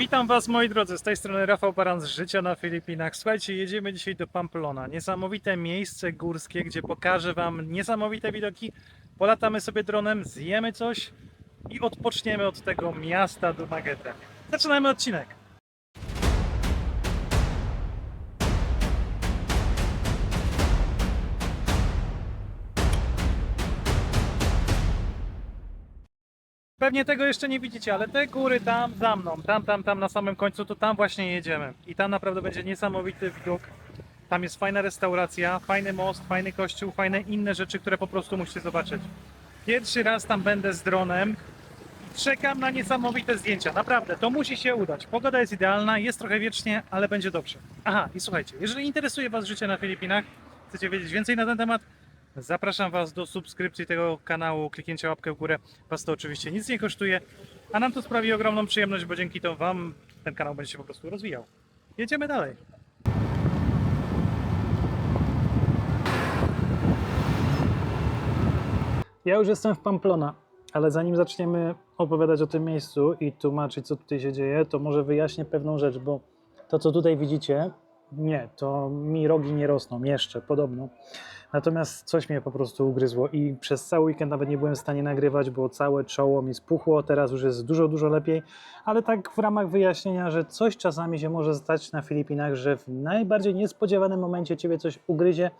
Witam Was moi drodzy, z tej strony Rafał Baran z Życia na Filipinach. Słuchajcie, jedziemy dzisiaj do Pamplona. Niesamowite miejsce górskie, gdzie pokażę Wam niesamowite widoki. Polatamy sobie dronem, zjemy coś i odpoczniemy od tego miasta Dumaguete. Zaczynamy odcinek. Pewnie tego jeszcze nie widzicie, ale te góry tam za mną, tam, tam, tam na samym końcu, to tam właśnie jedziemy. I tam naprawdę będzie niesamowity widok. Tam jest fajna restauracja, fajny most, fajny kościół, fajne inne rzeczy, które po prostu musicie zobaczyć. Pierwszy raz tam będę z dronem. Czekam na niesamowite zdjęcia. Naprawdę, to musi się udać. Pogoda jest idealna, jest trochę wiecznie, ale będzie dobrze. Aha, i słuchajcie, jeżeli interesuje Was życie na Filipinach, chcecie wiedzieć więcej na ten temat, Zapraszam Was do subskrypcji tego kanału, kliknięcia łapkę w górę. Was to oczywiście nic nie kosztuje, a nam to sprawi ogromną przyjemność, bo dzięki to Wam ten kanał będzie się po prostu rozwijał. Jedziemy dalej. Ja już jestem w Pamplona, ale zanim zaczniemy opowiadać o tym miejscu i tłumaczyć, co tutaj się dzieje, to może wyjaśnię pewną rzecz, bo to, co tutaj widzicie, nie, to mi rogi nie rosną jeszcze, podobno. Natomiast coś mnie po prostu ugryzło i przez cały weekend nawet nie byłem w stanie nagrywać, bo całe czoło mi spuchło, teraz już jest dużo, dużo lepiej, ale tak w ramach wyjaśnienia, że coś czasami się może stać na Filipinach, że w najbardziej niespodziewanym momencie ciebie coś ugryzie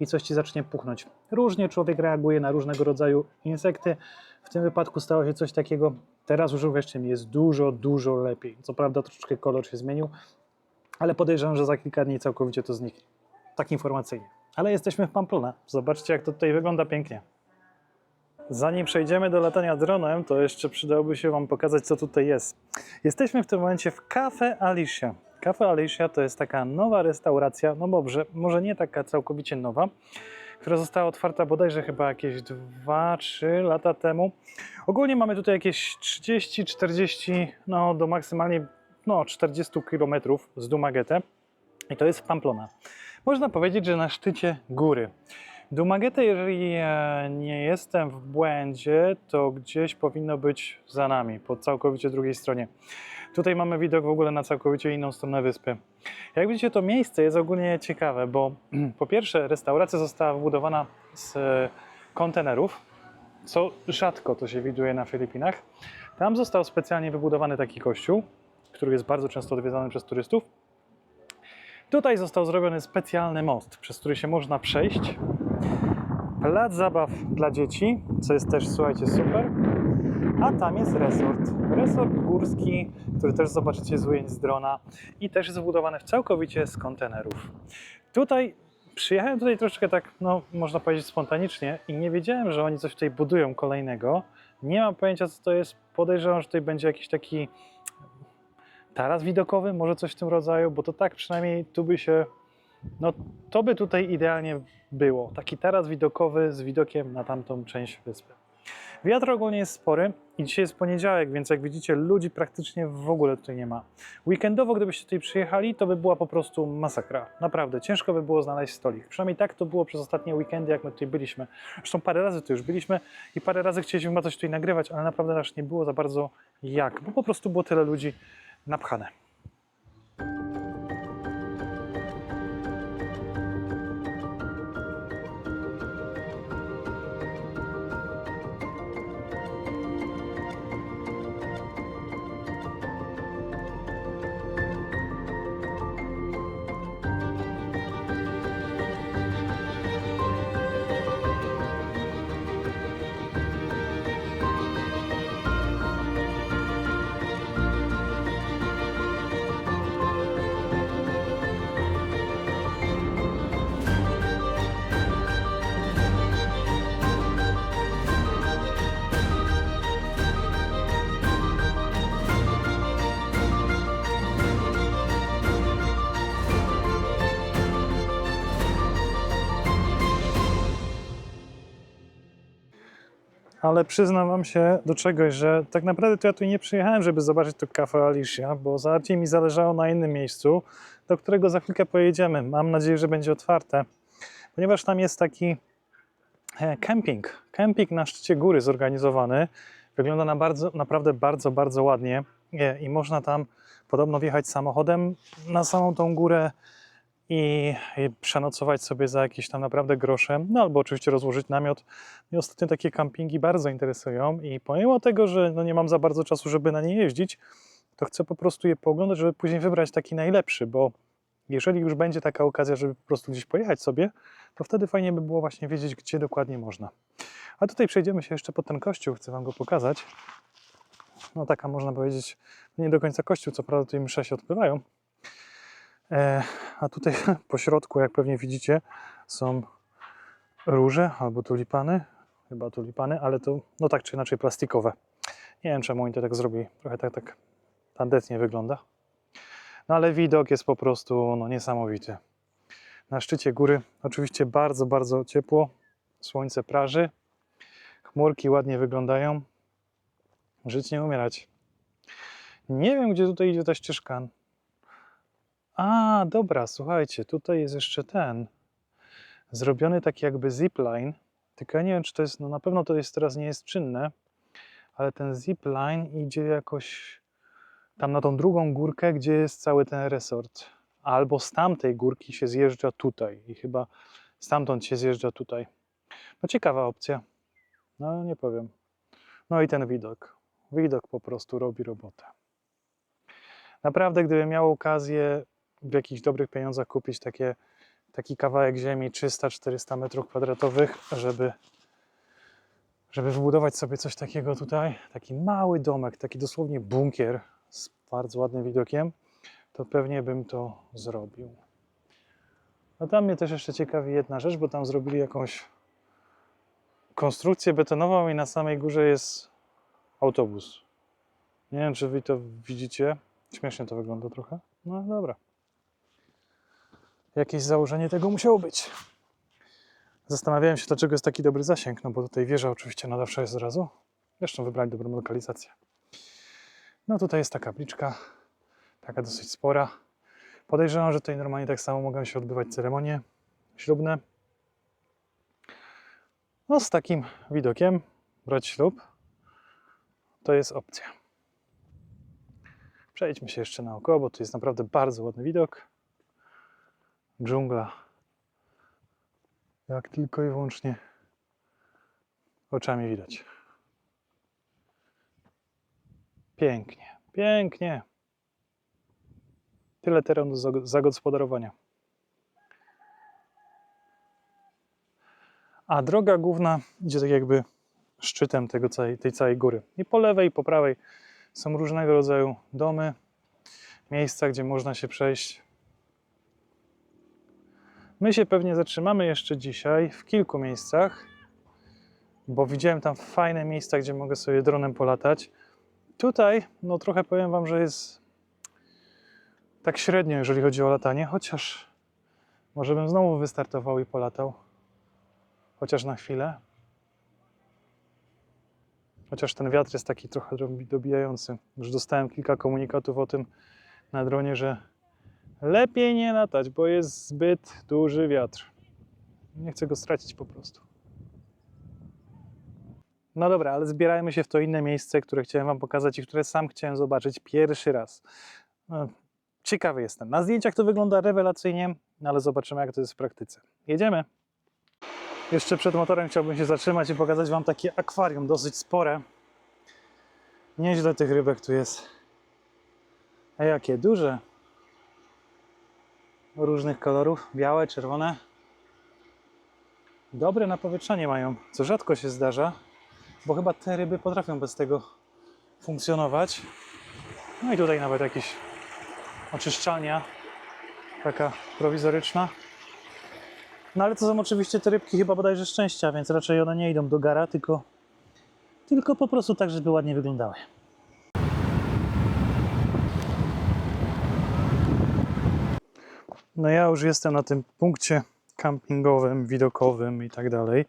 i coś ci zacznie puchnąć. Różnie człowiek reaguje na różnego rodzaju insekty. W tym wypadku stało się coś takiego. Teraz już uwierzcie mi, jest dużo, dużo lepiej. Co prawda troszeczkę kolor się zmienił, ale podejrzewam, że za kilka dni całkowicie to zniknie. Tak informacyjnie. Ale jesteśmy w Pamplona. Zobaczcie, jak to tutaj wygląda pięknie. Zanim przejdziemy do latania dronem, to jeszcze przydałoby się Wam pokazać, co tutaj jest. Jesteśmy w tym momencie w Cafe Alicia. Cafe Alicia to jest taka nowa restauracja, no dobrze, może nie taka całkowicie nowa, która została otwarta bodajże chyba jakieś 2-3 lata temu. Ogólnie mamy tutaj jakieś 30-40, no do maksymalnie no, 40 km z Dumaguete i to jest Pamplona. Można powiedzieć, że na szczycie góry. Dumaguete, jeżeli e, nie jestem w błędzie, to gdzieś powinno być za nami, po całkowicie drugiej stronie. Tutaj mamy widok w ogóle na całkowicie inną stronę wyspy. Jak widzicie, to miejsce jest ogólnie ciekawe, bo po pierwsze restauracja została wybudowana z e, kontenerów, co rzadko to się widuje na Filipinach. Tam został specjalnie wybudowany taki kościół, który jest bardzo często odwiedzany przez turystów. Tutaj został zrobiony specjalny most, przez który się można przejść. Plac zabaw dla dzieci, co jest też, słuchajcie, super. A tam jest resort. Resort górski, który też zobaczycie z ujęć z drona i też zbudowany całkowicie z kontenerów. Tutaj przyjechałem tutaj troszeczkę tak, no można powiedzieć spontanicznie i nie wiedziałem, że oni coś tutaj budują kolejnego. Nie mam pojęcia co to jest. Podejrzewam, że tutaj będzie jakiś taki taras widokowy, może coś w tym rodzaju, bo to tak przynajmniej tu by się, no to by tutaj idealnie było. Taki taras widokowy z widokiem na tamtą część wyspy. Wiatr ogólnie jest spory i dzisiaj jest poniedziałek, więc jak widzicie ludzi praktycznie w ogóle tutaj nie ma. Weekendowo gdybyście tutaj przyjechali, to by była po prostu masakra. Naprawdę, ciężko by było znaleźć stolik. Przynajmniej tak to było przez ostatnie weekendy, jak my tutaj byliśmy. Zresztą parę razy tu już byliśmy i parę razy chcieliśmy chyba coś tutaj nagrywać, ale naprawdę aż nie było za bardzo jak, bo po prostu było tyle ludzi napchane. Ale przyznam wam się do czegoś, że tak naprawdę to ja tu nie przyjechałem, żeby zobaczyć to Cafe Alicia, bo bardziej mi zależało na innym miejscu, do którego za chwilkę pojedziemy. Mam nadzieję, że będzie otwarte, ponieważ tam jest taki e, kemping. Kemping na szczycie góry zorganizowany. Wygląda na bardzo, naprawdę bardzo, bardzo ładnie. Nie, i można tam podobno wjechać samochodem na samą tą górę i, i przenocować sobie za jakieś tam naprawdę grosze, no albo oczywiście rozłożyć namiot. Mnie ostatnio takie kampingi bardzo interesują i pomimo tego, że no nie mam za bardzo czasu, żeby na nie jeździć, to chcę po prostu je pooglądać, żeby później wybrać taki najlepszy, bo jeżeli już będzie taka okazja, żeby po prostu gdzieś pojechać sobie, to wtedy fajnie by było właśnie wiedzieć, gdzie dokładnie można. A tutaj przejdziemy się jeszcze pod ten kościół, chcę Wam go pokazać. No taka można powiedzieć, nie do końca kościół, co prawda tutaj msze się odbywają. E, a tutaj po środku, jak pewnie widzicie, są róże albo tulipany, chyba tulipany, ale to no tak czy inaczej plastikowe. Nie wiem czemu oni to tak zrobili, trochę tak, tak tandetnie wygląda. No ale widok jest po prostu no, niesamowity. Na szczycie góry oczywiście bardzo, bardzo ciepło, słońce praży, chmurki ładnie wyglądają. Żyć nie umierać. Nie wiem, gdzie tutaj idzie ta ścieżka. A, dobra, słuchajcie, tutaj jest jeszcze ten. Zrobiony taki jakby zipline. Tylko ja nie wiem, czy to jest, no na pewno to jest teraz nie jest czynne, ale ten zipline idzie jakoś tam na tą drugą górkę, gdzie jest cały ten resort. Albo z tamtej górki się zjeżdża tutaj i chyba stamtąd się zjeżdża tutaj. No ciekawa opcja. No nie powiem. No i ten widok. Widok po prostu robi robotę. Naprawdę, gdybym miał okazję w jakichś dobrych pieniądzach kupić takie, taki kawałek ziemi 300-400 metrów kwadratowych, żeby, żeby wybudować sobie coś takiego tutaj, taki mały domek, taki dosłownie bunkier z bardzo ładnym widokiem, to pewnie bym to zrobił. No tam mnie też jeszcze ciekawi jedna rzecz, bo tam zrobili jakąś konstrukcję betonową i na samej górze jest autobus. Nie wiem, czy wy to widzicie. Śmiesznie to wygląda trochę. No dobra. Jakieś założenie tego musiało być. Zastanawiałem się, dlaczego jest taki dobry zasięg, no bo tutaj wieża oczywiście nadawcza jest od razu. Zresztą wybrali dobrą lokalizację. No tutaj jest ta kapliczka, taka dosyć spora. Podejrzewam, że tutaj normalnie tak samo mogą się odbywać ceremonie ślubne. No z takim widokiem brać ślub to jest opcja. Przejdźmy się jeszcze naokoło, bo tu jest naprawdę bardzo ładny widok. Dżungla. Jak tylko i wyłącznie oczami widać. Pięknie, pięknie. Tyle terenu do zag- zagospodarowania. A droga główna idzie tak jakby szczytem tego całej, tej całej góry. I po lewej, i po prawej są różnego rodzaju domy, miejsca, gdzie można się przejść. My się pewnie zatrzymamy jeszcze dzisiaj w kilku miejscach, bo widziałem tam fajne miejsca, gdzie mogę sobie dronem polatać. Tutaj, no trochę powiem Wam, że jest tak średnio, jeżeli chodzi o latanie, chociaż może bym znowu wystartował i polatał. Chociaż na chwilę. Chociaż ten wiatr jest taki trochę dobi- dobijający. Już dostałem kilka komunikatów o tym na dronie, że lepiej nie latać, bo jest zbyt duży wiatr. Nie chcę go stracić po prostu. No dobra, ale zbierajmy się w to inne miejsce, które chciałem Wam pokazać i które sam chciałem zobaczyć pierwszy raz. No, Ciekawy jestem. Na zdjęciach to wygląda rewelacyjnie, no ale zobaczymy, jak to jest w praktyce. Jedziemy. Jeszcze przed motorem chciałbym się zatrzymać i pokazać Wam takie akwarium, dosyć spore. Nieźle tych rybek tu jest. A jakie duże. Różnych kolorów, białe, czerwone. Dobre napowietrzanie mają, co rzadko się zdarza, bo chyba te ryby potrafią bez tego funkcjonować. No i tutaj nawet jakieś oczyszczalnia, taka prowizoryczna. No ale to są oczywiście te rybki chyba bodajże szczęścia, więc raczej one nie idą do gara, tylko, tylko po prostu tak, żeby ładnie wyglądały. No ja już jestem na tym punkcie campingowym, widokowym i tak dalej.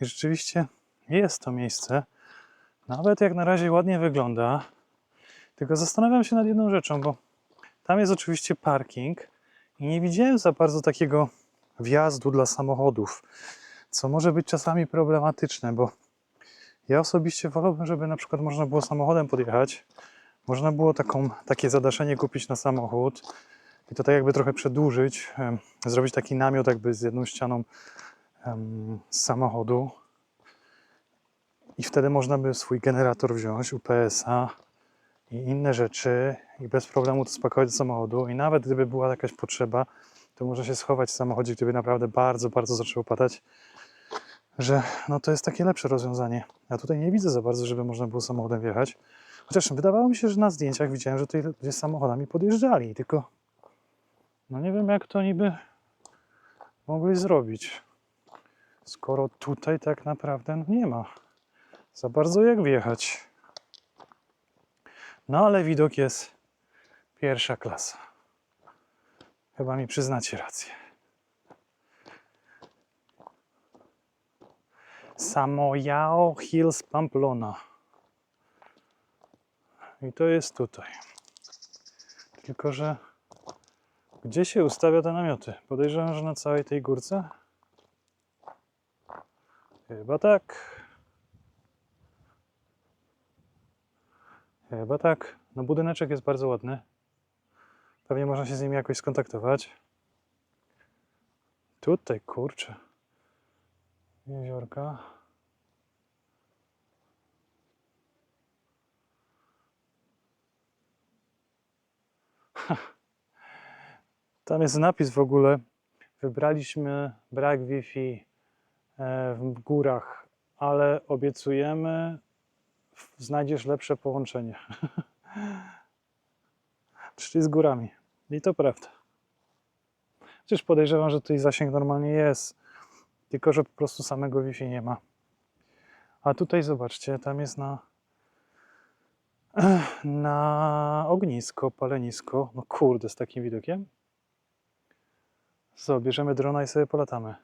I rzeczywiście jest to miejsce. Nawet jak na razie ładnie wygląda. Tylko zastanawiam się nad jedną rzeczą, bo tam jest oczywiście parking i nie widziałem za bardzo takiego wjazdu dla samochodów, co może być czasami problematyczne, bo ja osobiście wolałbym, żeby na przykład można było samochodem podjechać, Można było taką, takie zadaszenie kupić na samochód i to tak jakby trochę przedłużyć, zrobić taki namiot jakby z jedną ścianą z samochodu i wtedy można by swój generator wziąć UPS-a i inne rzeczy i bez problemu to spakować do samochodu i nawet gdyby była jakaś potrzeba, to może się schować w samochodzie, gdyby naprawdę bardzo, bardzo zaczęło padać, że no to jest takie lepsze rozwiązanie. Ja tutaj nie widzę za bardzo, żeby można było samochodem wjechać. Chociaż wydawało mi się, że na zdjęciach widziałem, że tutaj ludzie samochodami podjeżdżali, tylko no nie wiem jak to niby mogli zrobić. Skoro tutaj tak naprawdę nie ma za bardzo jak wjechać. No ale widok jest pierwsza klasa. Chyba mi przyznacie rację. Samoyao Hills Pamplona. I to jest tutaj. Tylko, że gdzie się ustawia te namioty? Podejrzewam, że na całej tej górce? Chyba tak. Chyba tak. No budyneczek jest bardzo ładny. Pewnie można się z nim jakoś skontaktować. Tutaj, kurczę. Jeziorka. Tam jest napis w ogóle. Wybraliśmy brak Wi-Fi e, w górach, ale obiecujemy, znajdziesz lepsze połączenie. Czyli z górami. I to prawda. Chociaż podejrzewam, że tutaj zasięg normalnie jest, tylko że po prostu samego Wi-Fi nie ma. A tutaj zobaczcie, tam jest na na ognisko, palenisko. No kurde, z takim widokiem. Co, bierzemy drona i sobie polatamy.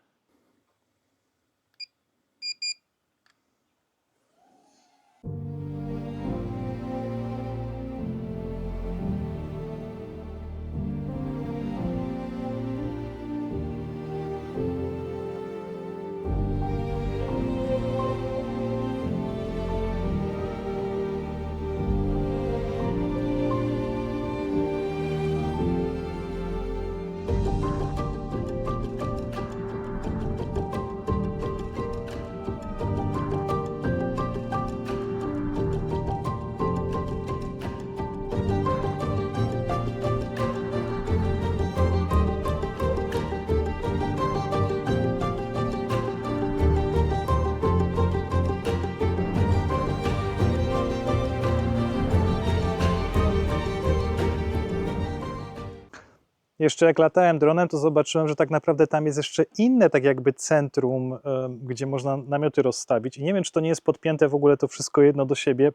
Jeszcze jak latałem dronem, to zobaczyłem, że tak naprawdę tam jest jeszcze inne, tak jakby centrum, gdzie można namioty rozstawić. I nie wiem, czy to nie jest podpięte w ogóle to wszystko jedno do siebie,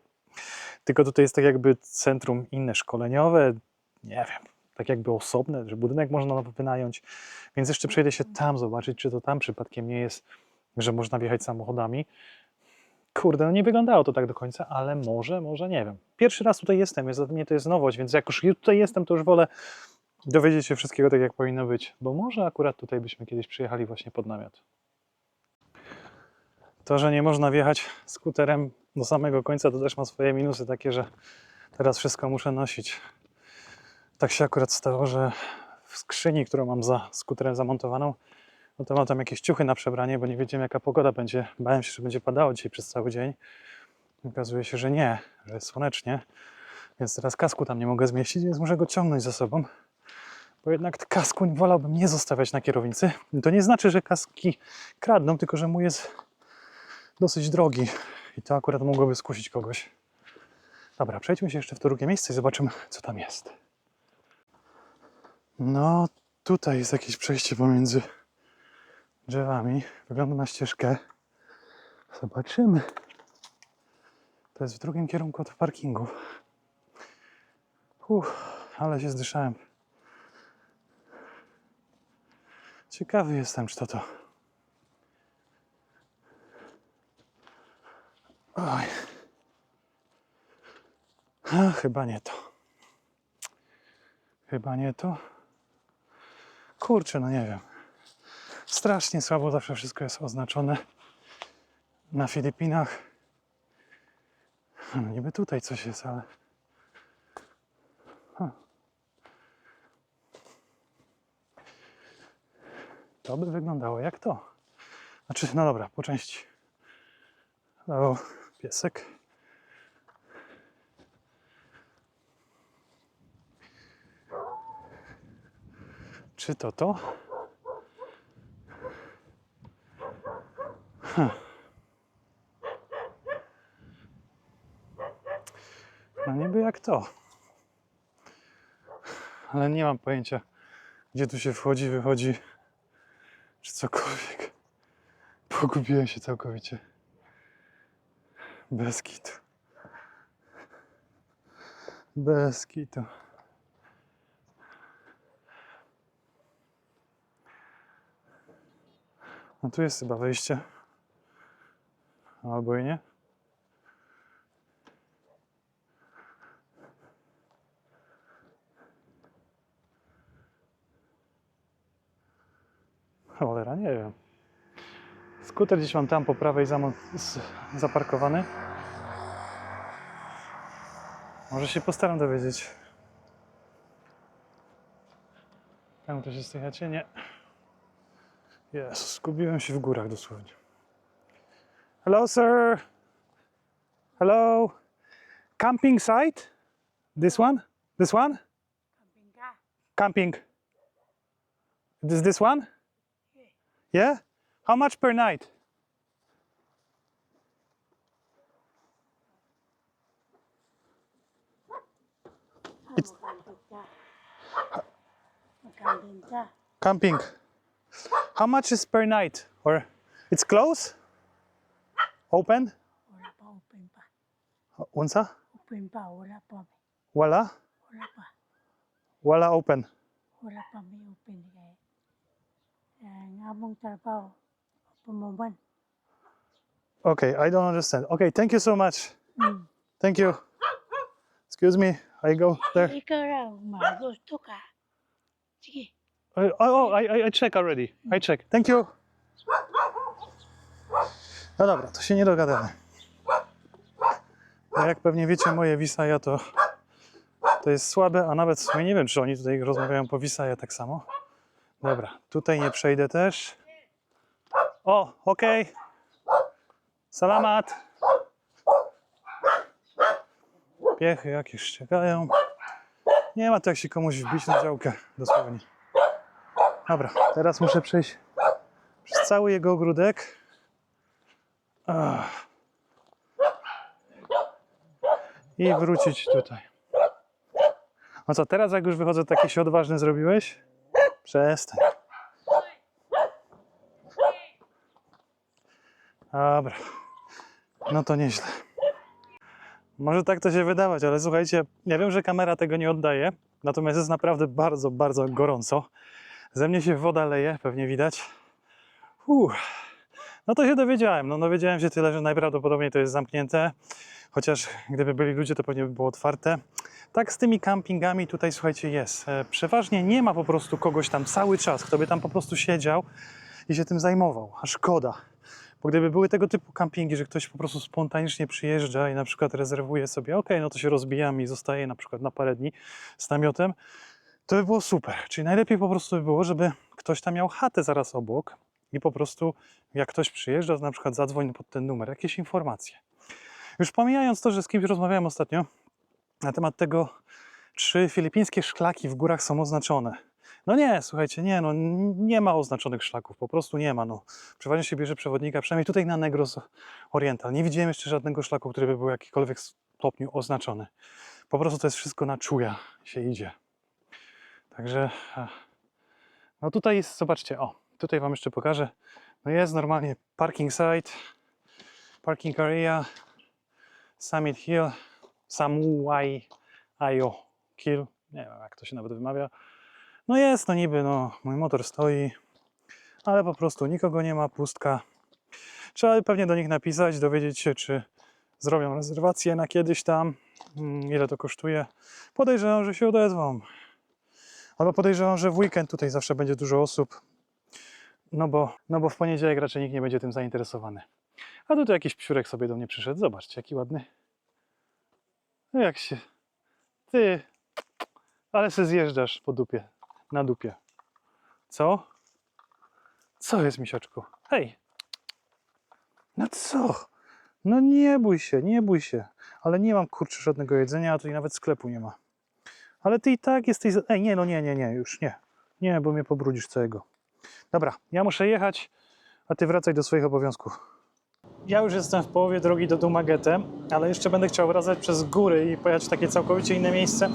tylko tutaj jest tak jakby centrum inne szkoleniowe, nie wiem, tak jakby osobne, że budynek można wynająć. Więc jeszcze przejdę się tam zobaczyć, czy to tam przypadkiem nie jest, że można wjechać samochodami. Kurde, no nie wyglądało to tak do końca, ale może, może nie wiem. Pierwszy raz tutaj jestem, jest, dla mnie to jest nowość, więc jak już tutaj jestem, to już wolę dowiedzieć się wszystkiego tak, jak powinno być, bo może akurat tutaj byśmy kiedyś przyjechali właśnie pod namiot. To, że nie można wjechać skuterem do samego końca, to też ma swoje minusy takie, że teraz wszystko muszę nosić. Tak się akurat stało, że w skrzyni, którą mam za skuterem zamontowaną, no to mam tam jakieś ciuchy na przebranie, bo nie wiedziałem jaka pogoda będzie. Bałem się, że będzie padało dzisiaj przez cały dzień. Okazuje się, że nie, że jest słonecznie, więc teraz kasku tam nie mogę zmieścić, więc muszę go ciągnąć za sobą bo jednak kasku wolałbym nie zostawiać na kierownicy. To nie znaczy, że kaski kradną, tylko że mój jest dosyć drogi i to akurat mogłoby skusić kogoś. Dobra, przejdźmy się jeszcze w to drugie miejsce i zobaczymy, co tam jest. No, tutaj jest jakieś przejście pomiędzy drzewami. Wygląda na ścieżkę. Zobaczymy. To jest w drugim kierunku od parkingu. Uff, ale się zdyszałem. Ciekawy jestem, czy to to. Oj. A, chyba nie to. Chyba nie to. Kurczę, no nie wiem. Strasznie słabo zawsze wszystko jest oznaczone. Na Filipinach. No, niby tutaj coś jest, ale To by wyglądało jak to. Znaczy, no dobra, po części. O, piesek. Czy to to? Hm. No niby jak to. Ale nie mam pojęcia, gdzie tu się wchodzi, wychodzi, czy cokolwiek. Pogubiłem się całkowicie. Bez kitu. Bez kitu. No tu jest chyba wejście. Albo i nie. Cholera, nie wiem. Skuter gdzieś mam tam po prawej zaparkowany. Może się postaram dowiedzieć. Tam ktoś jest w tej chacie? Nie. Jezus, zgubiłem się w górach dosłownie. Hello, sir. Hello. Camping site? This one? This one? Camping Camping. Is this one? Yeah? How much per night? It's Camping. How much is per night? Or it's close? Open? Wala pa open pa. Unsa? Open pa, wala pa. Wala? Wala pa. Wala open. Wala pa may open trabaho, pumuban. Okay, I don't understand. Okay, thank you so much. Hmm. Thank you. Excuse me, I go there. Ikaw raw, magusto ka. Sige. Oh, oh I, I, I check already. I check. Thank you. No dobra, to się nie dogadamy. No jak pewnie wiecie, moje Visaja to, to jest słabe, a nawet w sumie nie wiem, czy oni tutaj rozmawiają po Visaja tak samo. Dobra, tutaj nie przejdę też. O, okej. Salamat. Piechy jakieś szczekają. Nie ma to jak się komuś wbić na działkę, dosłownie. Dobra, teraz muszę przejść przez cały jego ogródek. I wrócić tutaj. No co, teraz jak już wychodzę, taki się odważny zrobiłeś? Przestań. Dobra. No to nieźle. Może tak to się wydawać, ale słuchajcie, ja wiem, że kamera tego nie oddaje, natomiast jest naprawdę bardzo, bardzo gorąco. Ze mnie się woda leje, pewnie widać. Uff. No to się dowiedziałem. No dowiedziałem się tyle, że najprawdopodobniej to jest zamknięte. Chociaż gdyby byli ludzie, to pewnie by było otwarte. Tak z tymi campingami tutaj, słuchajcie, jest. E, Przeważnie nie ma po prostu kogoś tam cały czas, kto by tam po prostu siedział i się tym zajmował. A szkoda. Bo gdyby były tego typu campingi, że ktoś po prostu spontanicznie przyjeżdża i na przykład rezerwuje sobie, ok, no to się rozbijam i zostaje na przykład na parę dni z namiotem, to by było super. Czyli najlepiej po prostu by było, żeby ktoś tam miał chatę zaraz obok i po prostu jak ktoś przyjeżdża, to na przykład zadzwoń pod ten numer, jakieś informacje. Już pomijając to, że z kimś rozmawiałem ostatnio na temat tego, czy filipińskie szklaki w górach są oznaczone. No nie, słuchajcie, nie, no nie ma oznaczonych szlaków, po prostu nie ma. No. Przeważnie się bierze przewodnika, przynajmniej tutaj na Negros Oriental. Nie widziałem jeszcze żadnego szlaku, który by był w jakikolwiek stopniu oznaczony. Po prostu to jest wszystko na czuja się idzie. Także, no tutaj jest, zobaczcie, o, tutaj Wam jeszcze pokażę. No jest normalnie parking site, parking area, Summit Hill, Samuai Ayo Kill, nie wiem jak to się nawet wymawia. No jest, no niby, no mój motor stoi, ale po prostu nikogo nie ma, pustka. Trzeba pewnie do nich napisać, dowiedzieć się, czy zrobią rezerwację na kiedyś tam, mm, ile to kosztuje. Podejrzewam, że się odezwą. Albo podejrzewam, że w weekend tutaj zawsze będzie dużo osób, no bo, no bo w poniedziałek raczej nikt nie będzie tym zainteresowany. A tutaj jakiś psiurek sobie do mnie przyszedł. Zobaczcie, jaki ładny. No jak się... Ty... Ale se zjeżdżasz po dupie. Na dupie. Co? Co jest, misiaczku? Hej! No co? No nie bój się, nie bój się. Ale nie mam kurczę żadnego jedzenia, a tu i nawet sklepu nie ma. Ale ty i tak jesteś. Ej, nie, no nie, nie, nie, już nie. Nie, bo mnie pobrudzisz całego. Dobra, ja muszę jechać, a ty wracaj do swoich obowiązków. Ja już jestem w połowie drogi do Dumagete, ale jeszcze będę chciał wracać przez góry i pojechać w takie całkowicie inne miejsce,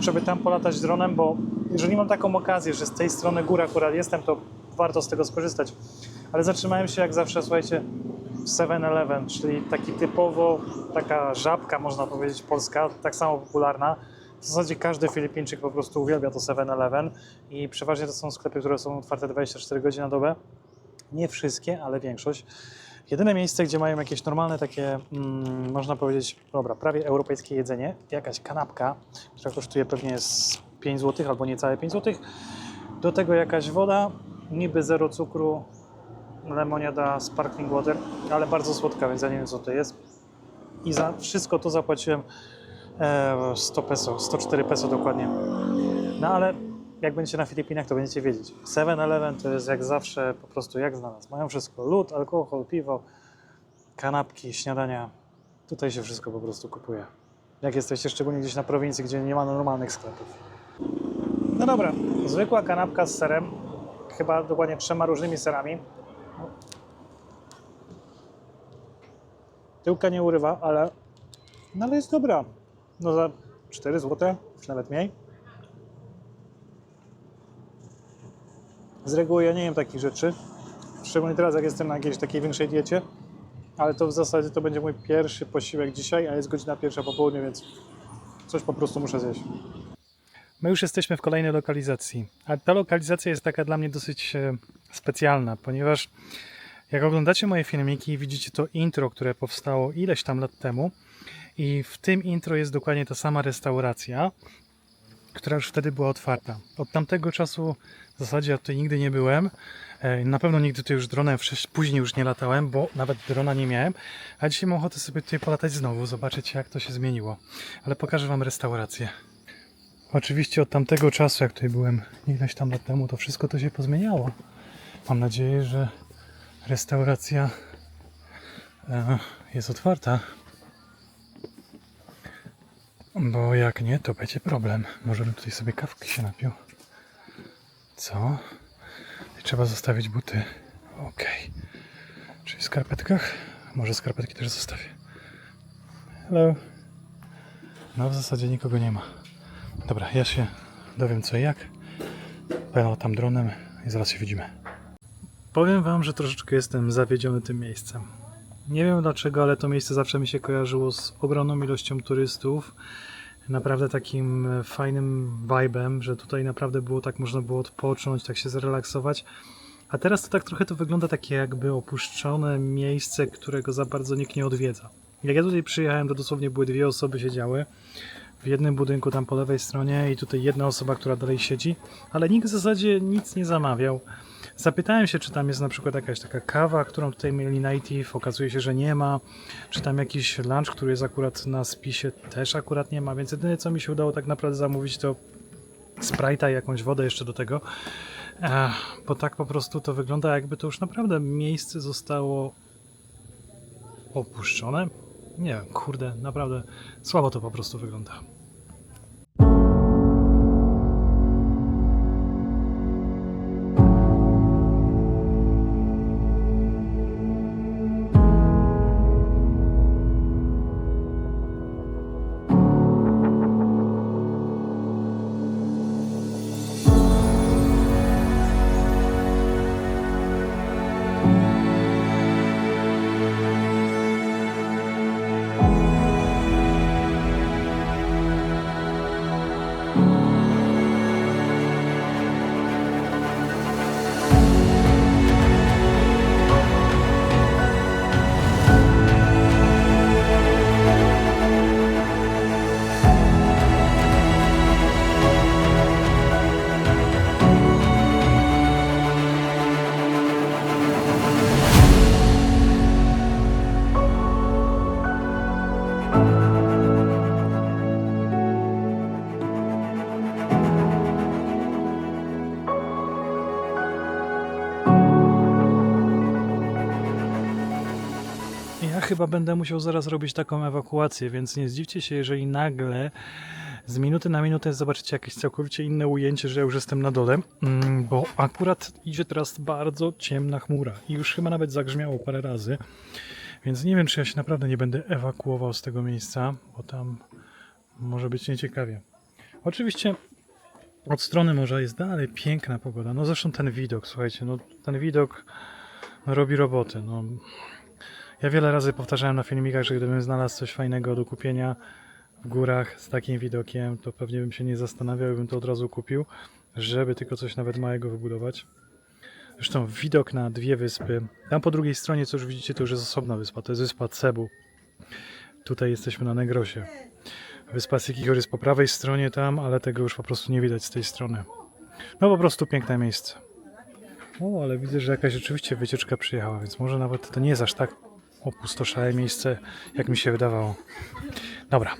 żeby tam polatać dronem, bo jeżeli mam taką okazję, że z tej strony góry akurat jestem, to warto z tego skorzystać. Ale zatrzymałem się jak zawsze, słuchajcie, w 7-Eleven, czyli taki typowo taka żabka, można powiedzieć, polska, tak samo popularna. W zasadzie każdy Filipińczyk po prostu uwielbia to 7-Eleven i przeważnie to są sklepy, które są otwarte 24 godziny na dobę. Nie wszystkie, ale większość. Jedyne miejsce, gdzie mają jakieś normalne takie, mm, można powiedzieć, dobra, prawie europejskie jedzenie, jakaś kanapka, która kosztuje pewnie z 5 zł albo niecałe 5 zł. Do tego jakaś woda, niby zero cukru, lemoniada, sparkling water, ale bardzo słodka, więc ja nie wiem co to jest. I za wszystko to zapłaciłem 100 peso, 104 peso dokładnie. No ale jak będziecie na Filipinach, to będziecie wiedzieć. 7-Eleven to jest jak zawsze po prostu jak znalazł. Mają wszystko. Lód, alkohol, piwo, kanapki, śniadania. Tutaj się wszystko po prostu kupuje. Jak jesteście szczególnie gdzieś na prowincji, gdzie nie ma normalnych sklepów. No dobra, zwykła kanapka z serem, chyba dokładnie trzema różnymi serami. Tyłka nie urywa, ale, no ale jest dobra. No za 4 zł, czy nawet mniej. Z reguły ja nie jem takich rzeczy, szczególnie teraz jak jestem na jakiejś takiej większej diecie, ale to w zasadzie to będzie mój pierwszy posiłek dzisiaj, a jest godzina pierwsza po południu, więc coś po prostu muszę zjeść. My już jesteśmy w kolejnej lokalizacji, a ta lokalizacja jest taka dla mnie dosyć e, specjalna, ponieważ jak oglądacie moje filmiki i widzicie to intro, które powstało ileś tam lat temu i w tym intro jest dokładnie ta sama restauracja, która już wtedy była otwarta. Od tamtego czasu w zasadzie ja tutaj nigdy nie byłem. E, Na pewno nigdy tu już dronem później już nie latałem, bo nawet drona nie miałem. A dzisiaj mam ochotę sobie tutaj polatać znowu, zobaczyć jak to się zmieniło. Ale pokażę Wam restaurację. Oczywiście od tamtego czasu, jak tutaj byłem ileś tam lat temu, to wszystko to się pozmieniało. Mam nadzieję, że restauracja e, jest otwarta. Bo jak nie, to będzie problem. Może bym tutaj sobie kawkę się napił. Co? I trzeba zostawić buty. Okej. Czyli w skarpetkach? Może skarpetki też zostawię. Hello. No w zasadzie nikogo nie ma. Dobra, ja się dowiem co i jak. Pojechał tam dronem i zaraz się widzimy. Powiem wam, że troszeczkę jestem zawiedziony tym miejscem. Nie wiem dlaczego, ale to miejsce zawsze mi się kojarzyło z ogromną ilością turystów. Naprawdę takim e, fajnym vibem, że tutaj naprawdę było tak, można było odpocząć, tak się zrelaksować. A teraz to tak trochę to wygląda takie jakby opuszczone miejsce, którego za bardzo nikt nie odwiedza. Jak ja tutaj przyjechałem, to dosłownie były dwie osoby siedziały w jednym budynku tam po lewej stronie i tutaj jedna osoba, która dalej siedzi, ale nikt w zasadzie nic nie zamawiał. Zapytałem się, czy tam jest na przykład jakaś taka kawa, którą tutaj mieli native, okazuje się, że nie ma, czy tam jakiś lunch, który jest akurat na spisie, też akurat nie ma, więc jedyne co mi się udało tak naprawdę zamówić to Sprite'a i jakąś wodę jeszcze do tego, bo tak po prostu to wygląda jakby to już naprawdę miejsce zostało opuszczone. Nie wiem, kurde, naprawdę słabo to po prostu wygląda. Chyba będę musiał zaraz robić taką ewakuację, więc nie zdziwcie się, jeżeli nagle z minuty na minutę zobaczycie jakieś całkowicie inne ujęcie, że ja już jestem na dole, mm, bo akurat idzie teraz bardzo ciemna chmura i już chyba nawet zagrzmiało parę razy, więc nie wiem, czy ja się naprawdę nie będę ewakuował z tego miejsca, bo tam może być nieciekawie. Oczywiście od strony morza jest dalej piękna pogoda. No zresztą ten widok, słuchajcie, no ten widok robi roboty. No. Ja wiele razy powtarzałem na filmikach, że gdybym znalazł coś fajnego do kupienia w górach z takim widokiem, to pewnie bym się nie zastanawiał i bym to od razu kupił, żeby tylko coś nawet małego wybudować. Zresztą widok na dwie wyspy. Tam po drugiej stronie, co już widzicie, to już jest osobna wyspa. To jest wyspa Cebu. Tutaj jesteśmy na Negrosie. Wyspa Sikihor jest po prawej stronie tam, ale tego już po prostu nie widać z tej strony. No po prostu piękne miejsce. O, ale widzę, że jakaś rzeczywiście wycieczka przyjechała, więc może nawet to nie jest aż tak opustoszałe miejsce, jak mi się wydawało. Dobra,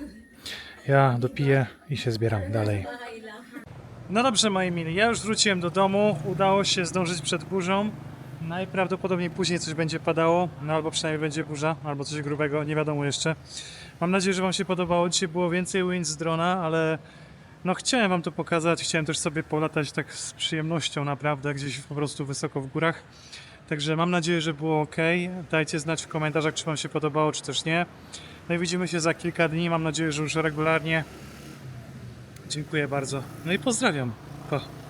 ja dopiję i się zbieram dalej. No dobrze, moi mili, ja już wróciłem do domu, udało się zdążyć przed burzą. Najprawdopodobniej później coś będzie padało, no albo przynajmniej będzie burza, albo coś grubego, nie wiadomo jeszcze. Mam nadzieję, że Wam się podobało. Dzisiaj było więcej ujęć z drona, ale no chciałem Wam to pokazać. Chciałem też sobie polatać tak z przyjemnością, naprawdę, gdzieś po prostu wysoko w górach. Także mam nadzieję, że było ok. Dajcie znać w komentarzach, czy Wam się podobało, czy też nie. No i widzimy się za kilka dni. Mam nadzieję, że już regularnie. Dziękuję bardzo. No i pozdrawiam. Pa.